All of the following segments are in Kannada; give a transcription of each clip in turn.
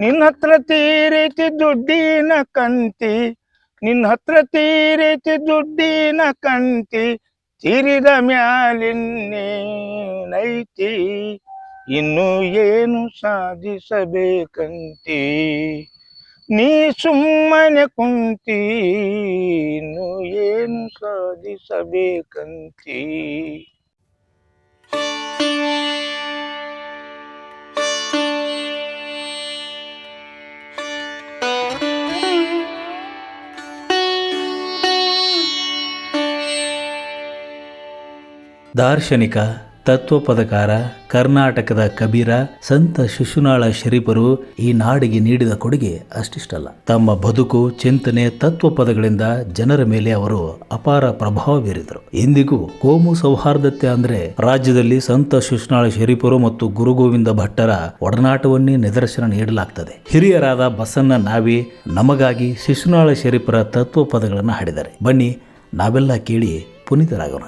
ನಿನ್ನ ಹತ್ರ ತೀರೈತಿ ದುಡ್ಡಿನ ಕಂತಿ, ನಿನ್ನ ಹತ್ರ ತೀರೈತಿ ದುಡ್ಡಿನ ಕಂತಿ, ತೀರಿದ ಮ್ಯಾಲಿನ್ನೇನೈತಿ ಇನ್ನು ಏನು ಸಾಧಿಸಬೇಕಂತಿ? ನೀ ಸುಮ್ಮನೆ ಕುಂತಿ, ಇನ್ನು ಏನು ಸಾಧಿಸಬೇಕಂತಿ? ದಾರ್ಶನಿಕ, ತತ್ವಪದಕಾರ, ಕರ್ನಾಟಕದ ಕಬೀರ, ಸಂತ ಶಿಶುನಾಳ ಶರೀಫರು ಈ ನಾಡಿಗೆ ನೀಡಿದ ಕೊಡುಗೆ ಅಷ್ಟಿಷ್ಟಲ್ಲ. ತಮ್ಮ ಬದುಕು, ಚಿಂತನೆ, ತತ್ವಪದಗಳಿಂದ ಜನರ ಮೇಲೆ ಅವರು ಅಪಾರ ಪ್ರಭಾವ ಬೀರಿದರು. ಇಂದಿಗೂ ಕೋಮು ಸೌಹಾರ್ದತೆ ಅಂದ್ರೆ ರಾಜ್ಯದಲ್ಲಿ ಸಂತ ಶಿಶುನಾಳ ಶರೀಫರು ಮತ್ತು ಗುರು ಗೋವಿಂದ ಭಟ್ಟರ ಒಡನಾಟವನ್ನೇ ನಿದರ್ಶನ ನೀಡಲಾಗ್ತದೆ. ಹಿರಿಯರಾದ ಬಸನ್ನ ನಾವಿ ನಮಗಾಗಿ ಶಿಶುನಾಳ ಶರೀಫರ ತತ್ವಪದಗಳನ್ನು ಹಾಡಿದ್ದಾರೆ ಬನ್ನಿ, ನಾವೆಲ್ಲ ಕೇಳಿ ಪುನೀತರಾಗೋಣ.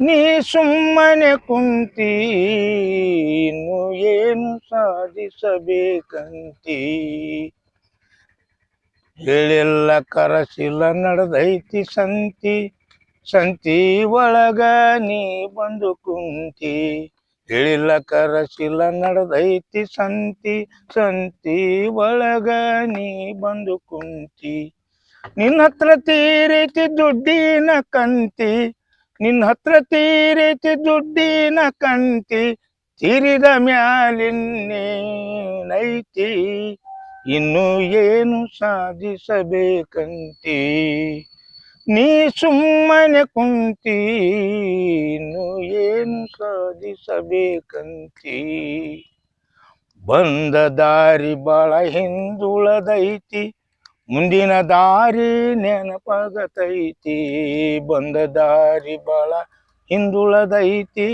ನೀ ಸುಮ್ಮನೆ ಕುಂತಿ ಏನು ಸಾಧಿಸಬೇಕಂತಿ? ಹೇಳಿಲ್ಲ ಕರಸಿಲ್ಲ ನಡೆದೈತಿ ಸಂತಿ ಸಂತಿ ಒಳಗ ನೀ ಬಂದು ಕುಂತಿ. ಹೇಳಿಲ್ಲ ಕರಸಿಲ್ಲ ನಡೆದೈತಿ ಸಂತಿ ಸಂತಿ ಒಳಗ ನೀ ಬಂದು ಕುಂತಿ. ನಿನ್ನ ಹತ್ರ ತೀರೈತಿ ದುಡ್ಡಿನ ಕಂತಿ ನಿನ್ನ ಹತ್ರ ತೀರೈತಿ ದುಡ್ಡಿನ ಕಂತಿ ತೀರಿದ ಮ್ಯಾಲಿನ್ನೇನೈತಿ ಇನ್ನು ಏನು ಸಾಧಿಸಬೇಕಂತಿ? ನೀ ಸುಮ್ಮನೆ ಕುಂತಿ, ಇನ್ನು ಏನು ಸಾಧಿಸಬೇಕಂತಿ? ಬಂದ ದಾರಿ ಬಾಳ ಹಿಂದುಳದೈತಿ ಮುಂದಿನ ದಾರಿ ನೆನಪಾಗತೈತಿ, ಬಂದ ದಾರಿ ಬಾಳ ಹಿಂದುಳದೈತಿ.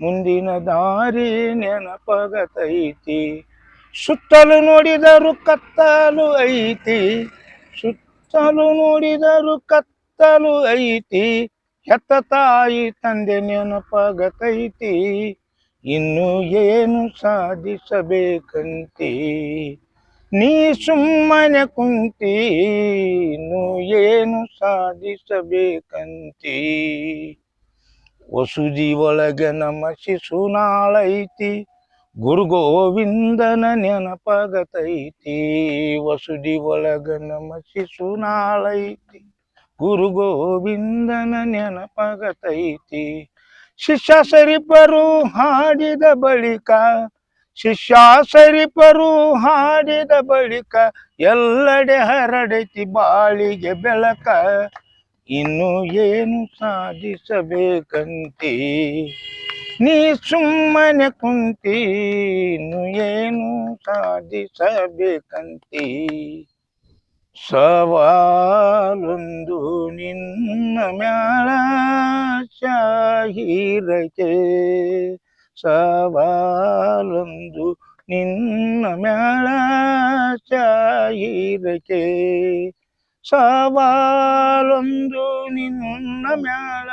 ಮುಂದಿನ ದಾರಿ ನೆನಪಾಗತೈತಿ, ಸುತ್ತಲೂ ನೋಡಿದರು ಕತ್ತಲು ಐತಿ. ಸುತ್ತಲೂ ನೋಡಿದರು ಕತ್ತಲು ಐತಿ, ಹೆತ್ತ ತಾಯಿ ತಂದೆ ನೆನಪಾಗತೈತಿ. ಇನ್ನು ಏನು ಸಾಧಿಸಬೇಕಂತಿ? ನೀ ಸುಮ್ಮನೆ ಕುಂತಿ ಏನು ಸಾಧಿಸಬೇಕಂತಿ? ವಸುದಿ ಒಳಗೆ ನಮ್ಮ ಶಿಶುನಾಳೈತಿ ಗುರು ಗೋವಿಂದನ ನೆನಪಗತೈತಿ. ವಸುದಿ ಒಳಗ ನಮ್ಮ ಶಿಶುನಾಳೈತಿ ಗುರು ಗೋವಿಂದನ ನೆನಪಗತೈತಿ. ಶಿಷ್ಯ ಸರಿಪರು ಹಾಡಿದ ಬಳಿಕ ಶಿಷ್ಯ ಸರಿಪರು ಹಾಡಿದ ಬಳಿಕ ಎಲ್ಲೆಡೆ ಹರಡೈತಿ ಬಾಳಿಗೆ ಬೆಳಕ. ಇನ್ನು ಏನು ಸಾಧಿಸಬೇಕಂತಿ? ನೀ ಸುಮ್ಮನೆ ಕುಂತಿ, ಇನ್ನು ಏನು ಸಾಧಿಸಬೇಕಂತಿ? ಸವಾಲೊಂದು ನಿನ್ನ ಮ್ಯಾಳ ಶಾಹಿರಕೆ ಸವಾಲೊಂದು ನಿನ್ನ ಮ್ಯಾಳ ಚಾಯಿರಕೆ ಸವಾಲೊಂದು ನಿನ್ನ ಮ್ಯಾಳ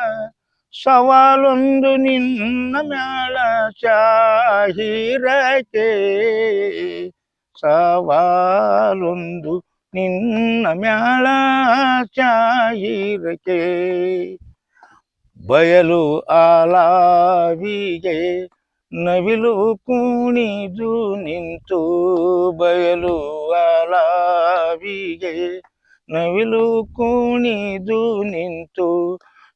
ಸವಾಲೊಂದು ನಿನ್ನ ಮ್ಯಾಳ ಚಾಹಿರಕೆ ಸವಾಲೊಂದು ನಿನ್ನ ಮ್ಯಾಳ ಶಾಹಿರಕೆ ಬಯಲು ಆಲಾವಿಗೆ ನವಿಲು ಕುಣಿದು ನಿಂತು ಬಯಲು ಆಲಾವಿಗೆ ನವಿಲು ಕುಣಿದು ನಿಂತು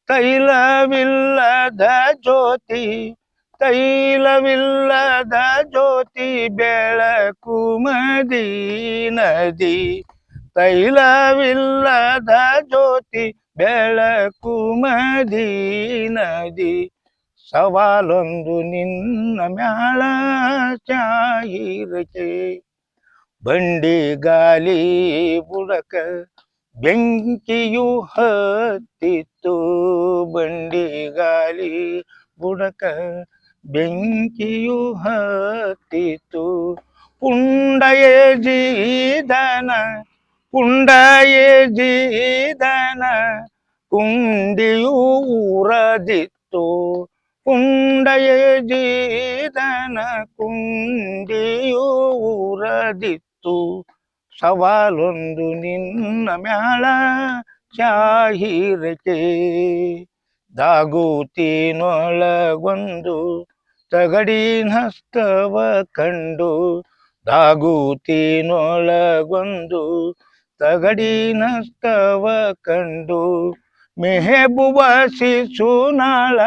ತೈಲವಿಲ್ಲದ ಜ್ಯೋತಿ ತೈಲವಿಲ್ಲದ ಜ್ಯೋತಿ ಬೆಳಕು ಮದಿ ನದಿ, ತೈಲವಿಲ್ಲದ ಜ್ಯೋತಿ ಬೆಳಕು ಮದಿ ನದಿ ಸವಾಲೊಂದು ನಿನ್ನ ಮ್ಯಾಳ ಚಾಯಿರಕೆ ಬಂಡಿ ಗಾಲಿ ಬುಡಕ ಬೆಂಕಿಯು ಹತ್ತಿತ್ತು. ಬಂಡಿ ಗಾಲಿ ಬುಡಕ ಬೆಂಕಿಯು ಹತ್ತಿತ್ತು. ಪುಂಡಯ ಜೀದನ ಪುಂಡಯೇ ಜೀದನ ಕುಂಡಿಯೂರದಿತ್ತು ಕುಂಡಯ ಜೀದನ ಕುಂಡಿಯೂ ಸವಾಲೊಂದು ನಿನ್ನ ಮ್ಯಾಳ ಚಾಹಿರಕೆ ದಾಗೂತಿನೊಳಗೊಂದು ಹಸ್ತವ ಕಂಡು ದಾಗೂತಿನೊಳಗೊಂದು ತಗಡಿನ ನಷ್ಟವ ಕಂಡು ನಾಳ ಶಿಶುನಾಳ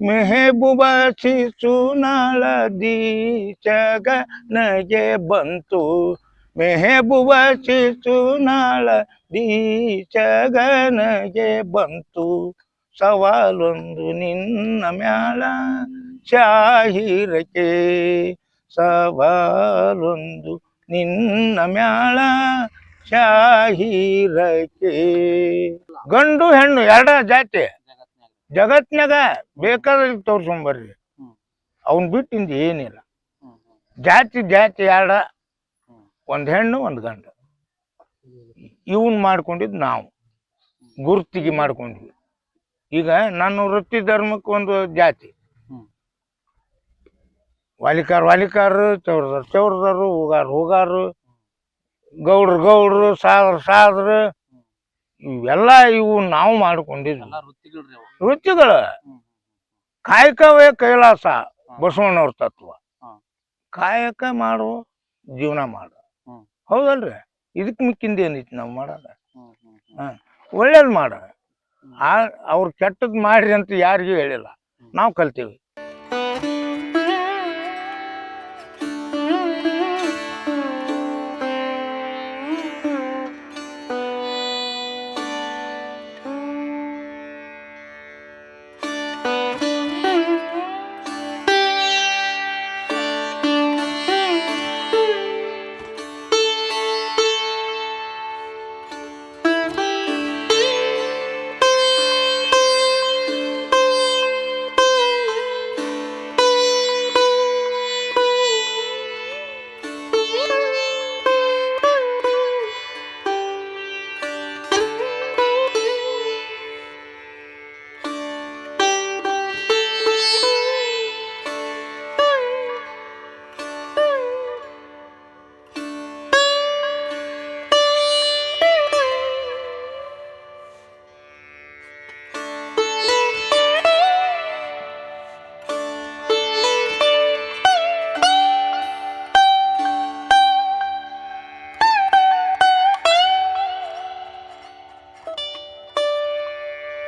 ಶಿಶು ಶಿಶುನಾಳ ದೀಚಗ ನಗೆ ಬಂತು. ಮೆಹಬೂಬ ಶಿಶುನಾಳ ದೀಚಗನಗೆ ಬಂತು. ಸವಾಲೊಂದು ನಿನ್ನ ಮ್ಯಾಳ ಶಾಹಿರಕೆ ಸವಾಲೊಂದು ನಿನ್ನ ಮ್ಯಾಳ ಶಾಹಿರಕೆ ಗಂಡು ಹೆಣ್ಣು ಎರಡ ಜಾತಿ. ಜಗತ್ನಾಗ ಬೇಕಾದ್ರೆ ತೋರ್ಸ್ಕೊಂಬರ್ರಿ ಬರ್ರಿ. ಅವನ್ ಬಿಟ್ಟಿಂದ ಏನಿಲ್ಲ. ಜಾತಿ ಜಾತಿ ಎರಡ. ಒಂದ್ ಹೆಣ್ಣು, ಒಂದ್ ಗಂಡು. ಇವನ್ ಮಾಡ್ಕೊಂಡಿದ್ ನಾವು. ಗುರ್ತಿಗೆ ಮಾಡ್ಕೊಂಡ್ವಿ. ಈಗ ನನ್ನ ವೃತ್ತಿ ಧರ್ಮಕ್ಕೆ ಒಂದು ಜಾತಿ. ವಾಲಿಕಾರ್ ವಾಲಿಕಾರ್, ಚೌರದಾರು, ಚೌರ್ದಾರು, ಹೋಗಾರು, ಹೂಗಾರು. ಗೌಡ್ರು ಗೌಡ್ರು ಸಾದ್ರ ಸಾದ್ರ ಇವೆಲ್ಲ ಇವು ನಾವು ಮಾಡಿಕೊಂಡಿದ್ವಿ. ವೃತ್ತಿಗಳು ಕಾಯಕವೇ ಕೈಲಾಸ ಬಸವಣ್ಣವ್ರ ತತ್ವ. ಕಾಯಕ ಮಾಡು ಜೀವನ ಮಾಡು. ಹೌದಲ್ರಿ? ಇದಕ್ಕೆ ಮಿಕ್ಕಿಂದ ಏನೈತಿ ನಾವು ಮಾಡೋದ? ಒಳ್ಳೇದು ಮಾಡ. ಆ ಅವ್ರು ಕೆಟ್ಟದ್ ಮಾಡ್ರಿ ಅಂತ ಯಾರಿಗೂ ಹೇಳಿಲ್ಲ. ನಾವು ಕಲ್ತೀವಿ.